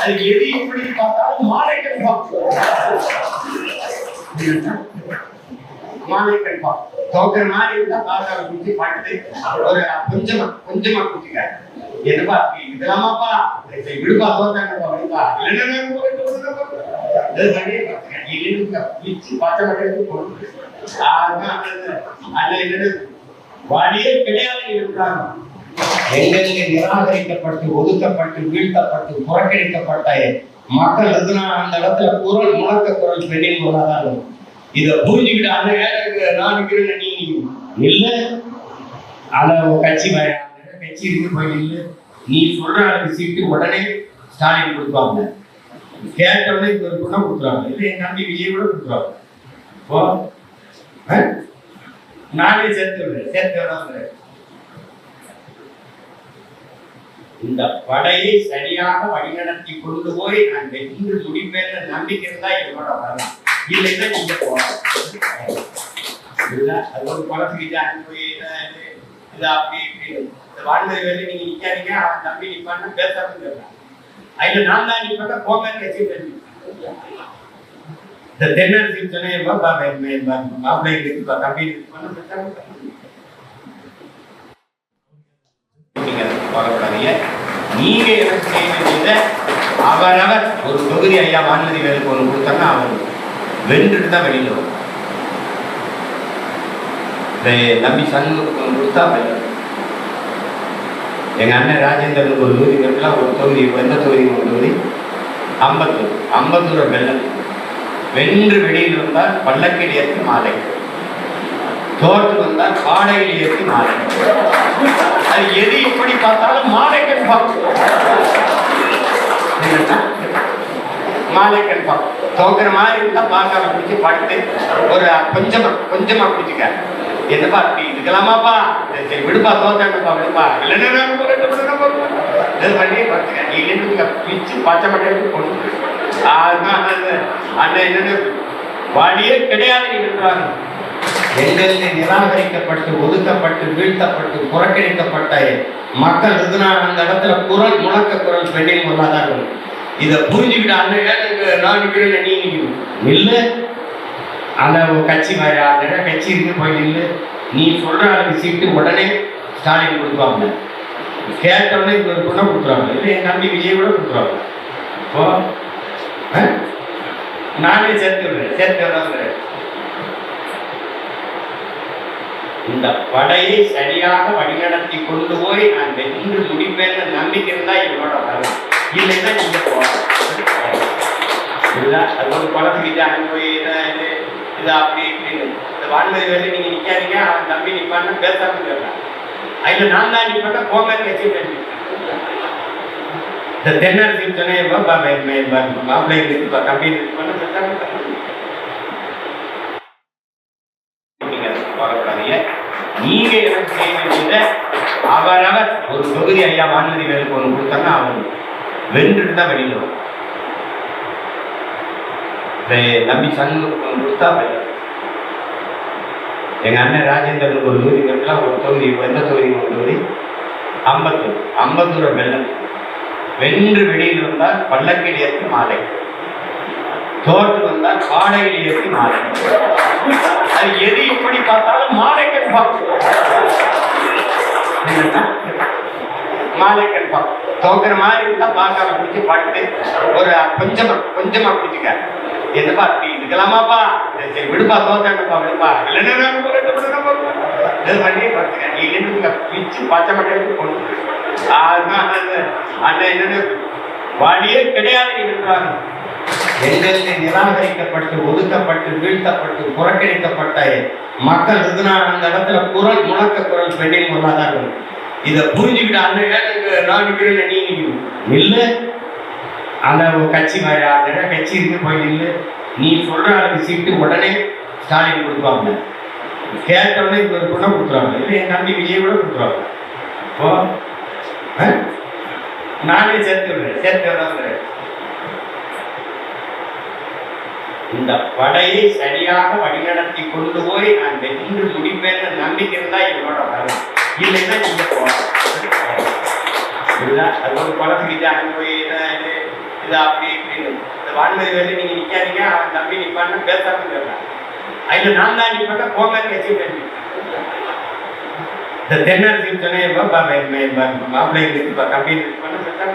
அது எது எப்படி பார்த்தாலும் மாலைக்கன் மாலைக்கன் பா தோக்கிற மாதிரி இருந்தா பாதாள குச்சி பாட்டு ஒரு கொஞ்சமா கொஞ்சமா குச்சிக்க என்னப்பா இதெல்லாமாப்பா? சரி, விடுப்பா தோத்தாங்கப்பா விடுப்பா இல்லைன்னு பிச்சு பச்சை மட்டும் போட்டு அதான் அல்ல என்னது வழியே கிடையாது இருக்கிறாங்க எங்கெங்கே நிராகரிக்கப்பட்டு ஒதுக்கப்பட்டு வீழ்த்தப்பட்டு புறக்கணிக்கப்பட்ட மக்கள் எதுனா அந்த இடத்துல குரல் முழக்க குரல் பெண்ணின் மூலதான் இருக்கும். இதை புரிஞ்சுக்கிட்டு அந்த நேரத்துக்கு நான் இருக்கிறேன் நீ இல்லை. ஆனா கட்சி வேற கட்சி இருக்கு போய் இல்ல நீ சொல்ற அளவுக்கு சீட்டு உடனே ஸ்டாலின் கொடுப்பாங்க. கேட்ட உடனே இது ஒரு குணம் கொடுத்துருவாங்க. இல்லை என் தம்பி விஜய் கூட கொடுத்துருவாங்க. ஓ நானே சேர்த்து விடுறேன். சேர்த்து விடாம இந்த படையை சரியாக வழிநடத்தி கொண்டு போய் நான் வென்று முடிப்பேன் நம்பிக்கை இருந்தா என்னோட வரலாம். இல்லைன்னா நீங்க போகலாம். அது ஒரு போய் இது அப்படி இப்படி. இந்த வாழ்ந்தது வேலை நீங்க நிக்காதீங்க அவன் தம்பி நிப்பான்னு பேசாம அதுல நான் தான் நிப்பேன் வச்சு இந்த தென்னரசி சொன்னேன் மாப்பிள்ளை இருக்கு தம்பி இருக்கு கவலைப்படாதீங்க. நீங்க எனக்கு செய்ய வேண்டியதை அவரவர் ஒரு தொகுதி ஐயா வானதி வேலுக்கு ஒன்று கொடுத்தாங்கன்னா அவன் வென்றுட்டு தான் வெளியில் வரும். நம்பி சண்முகத்துக்கு ஒன்று கொடுத்தா வெளியில் எங்கள் அண்ணன் ராஜேந்திரனுக்கு ஒரு தொகுதி கிடைக்கலாம். ஒரு தொகுதி எந்த தொகுதி ஒரு தொகுதி? அம்பத்தூர். அம்பத்தூர் வெள்ளம். வென்று வெளியில் வந்தால் பல்லக்கில் ஏற்றி மாலை. தோற்று வந்தால் பாடையில் ஏற்றி மாலை. அது எது எப்படி பார்த்தாலும் மாலைக்கன் பார்க்கும் மாலைக்கன் பார்க்கும் தோக்குற மாதிரி இருந்தா பார்க்காம குடிச்சு படுத்து ஒரு கொஞ்சமா கொஞ்சமா குடிச்சுக்க. என்னப்பா அப்படி இதுக்கலாமாப்பா சரி விடுப்பா தோத்தாங்கப்பா விடுப்பா. இல்லைன்னா இது பண்ணி பார்த்துக்க நீ இல்லைன்னு பிச்சு பச்சை மட்டும் கொண்டு அதுதான் அண்ணன் என்னன்னு? வழியே கிடையாது நீ விட்டுறாங்க நிராகரிக்கப்பட்டு ஒதுக்கப்பட்டு வீழ்த்தப்பட்டு புறக்கணிக்கப்பட்ட மக்கள் எதுனா அந்த இடத்துல குரல் முழக்க குரல் பெண்ணின் பொருளாதாரம் இருக்கும் இதை புரிஞ்சுக்கிட்டு அண்ணன் எனக்கு நான் நிற்கிறேன் நீ இல்லை அந்த கட்சி மாதிரி அந்த இடம் கட்சி இருக்கு போய் இல்லை நீ சொல்ற அளவுக்கு சீட்டு உடனே ஸ்டாலின் கொடுப்பாங்க. கேட்ட உடனே இது ஒரு கொடுத்துருவாங்க. இல்லை என் தம்பி விஜய் கூட கொடுத்துருவாங்க. இப்போ ஆ? நானே சேர்த்து விடுறேன். சேர்த்து விடாம இந்த படையை சரியாக வழிநடத்தி கொண்டு போய் நான் வென்று முடிப்பேன் நம்பிக்கை இருந்தா என்னோட வரலாம் இல்லைன்னா நீங்க போகலாம் அது ஒரு குழந்தைக்கு ஜாயின் போய் இது இது அப்படி இப்படின்னு. இந்த வான்மதி வேலை நீங்க நிக்காதீங்க. அவன் தம்பி நிப்பான்னு பேசாம இருக்கலாம் அதுல நான் தான் நிப்பட்ட போங்க வச்சு இந்த தென்னரசு சொன்னேன் மாப்பிள்ளை இருக்கு தம்பி இருக்கு பேசாம இருக்கலாம். நீங்க கவலைப்படாதீங்க நீங்க எனக்கு செய்ய அவரவர் ஒரு தொகுதி ஐயா வானதி வேலுக்கு ஒன்று கொடுத்தாங்கன்னா அவன் வென்றுட்டு தான் வெளியில் வரும். நம்பி சண்முகத்துக்கு ஒன்று கொடுத்தா வெளியில எங்க அண்ணன் ராஜேந்திரனுக்கு ஒரு தொகுதி கிடைக்கலாம் ஒரு தொகுதி எந்த தொகுதி ஒரு தொகுதி? அம்பத்தூர். அம்பத்தூர் வெள்ளம். வென்று வெளியில் வந்தால் பள்ளக்கில் ஏற்றி மாலை. தோற்று வந்தால் காடையில் ஏற்றி மாலை. அது எது மாலைக்கன் பார்க்கும் மாலைக்கன் பார்க்கும் தோக்குற மாதிரி இருந்தா பார்க்காம குடிச்சு படுத்து ஒரு கொஞ்சமா கொஞ்சமா குடிச்சுக்க என்னப்பா நீ இதுக்கலாமாப்பா சரி விடுப்பா தோத்தாங்கப்பா விடுப்பா இல்லைன்னா இது பண்ணி பார்த்துக்க நீ இல்லைன்னு பிச்சு பச்சை மட்டும் கொண்டு அதுதான் அந்த அண்ணன் என்னன்னு வழியே கிடையாது நீ எங்களிலே நிராகரிக்கப்பட்டு ஒதுக்கப்பட்டு வீழ்த்தப்பட்டு புறக்கணிக்கப்பட்ட மக்கள் எதுனா அந்த இடத்துல குரல் முழக்க குரல் பெண்ணின் பொருளாதாரம் இருக்கும். இதை புரிஞ்சுக்கிட்டு அந்த இடத்துக்கு நான் நிற்கிறேன் நீ இல்லை அந்த கட்சி மாதிரி அந்த இடம் கட்சி இருக்கு போய் இல்லை நீ சொல்ற அளவுக்கு சீட்டு உடனே ஸ்டாலின் கொடுப்பாங்க. கேட்ட உடனே இது ஒரு கொடுத்துருவாங்க. இல்லை என் தம்பி விஜய் கூட கொடுத்துருவாங்க. ஓ நானே சேர்த்து விடுறேன். சேர்த்து விடாம இந்த படையை சரியாக வழிநடத்தி கொண்டு போய் நான் வென்று முடிப்பேன் நம்பிக்கை இருந்தா என்னோட வரலாம் இல்லைன்னா நீங்க போகலாம். அது ஒரு குளத்துக்கிட்ட அங்கே போய் இதை இது அப்படி இப்படின்னு. இந்த வான்மதி வேலை நீங்க நிக்காதீங்க அவன் தம்பி நிப்பான்னு பேசாம இருக்கலாம் அதுல நான் தான் நிப்பேன்னா போங்க கட்சி பண்ணி இந்த தென்னரசின்னு சொன்னேன் மாப்பிள்ளை கம்பெனி பண்ண பேசாம